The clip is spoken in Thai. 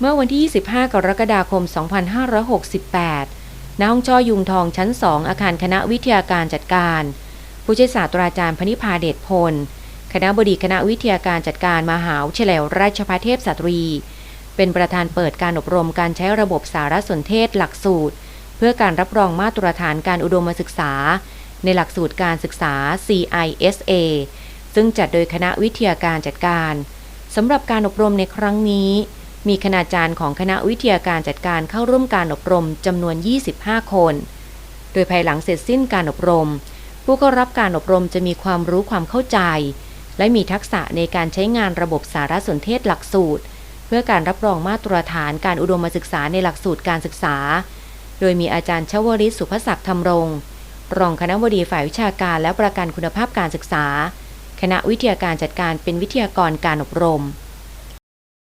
เมื่อวันที่ 25 กรกฎาคม 2568 ณ ห้องช่อยุงทองชั้น 2 อาคารคณะวิทยาการจัดการ ผู้ช่วยศาสตราจารย์พนิพาเดชพล คณะบดีคณะวิทยาการจัดการมหาวิทยาลัยราชภัฏเทพสตรี เป็นประธานเปิดการอบรมการใช้ระบบสารสนเทศหลักสูตร เพื่อการรับรองมาตรฐานการอุดมศึกษา ในหลักสูตรการศึกษา CISA ซึ่งจัดโดยคณะวิทยาการจัดการสำหรับการอบรมในครั้งนี้ มีคณาจารย์ของคณะวิทยาการจัดการเข้าร่วมการอบรมจำนวน 25 คน โดยภายหลังเสร็จสิ้นการอบรม ผู้เข้ารับการอบรมจะมีความรู้ความเข้าใจ และมีทักษะในการใช้งานระบบสารสนเทศหลักสูตร เพื่อการรับรองมาตรฐานการอุดมศึกษาในหลักสูตรการศึกษา โดยมีอาจารย์ชวริศสุภศักดิ์ธรรมรงรองคณะบดีฝ่ายวิชาการและประกันคุณภาพการศึกษา คณะวิทยาการจัดการเป็นวิทยากรการอบรม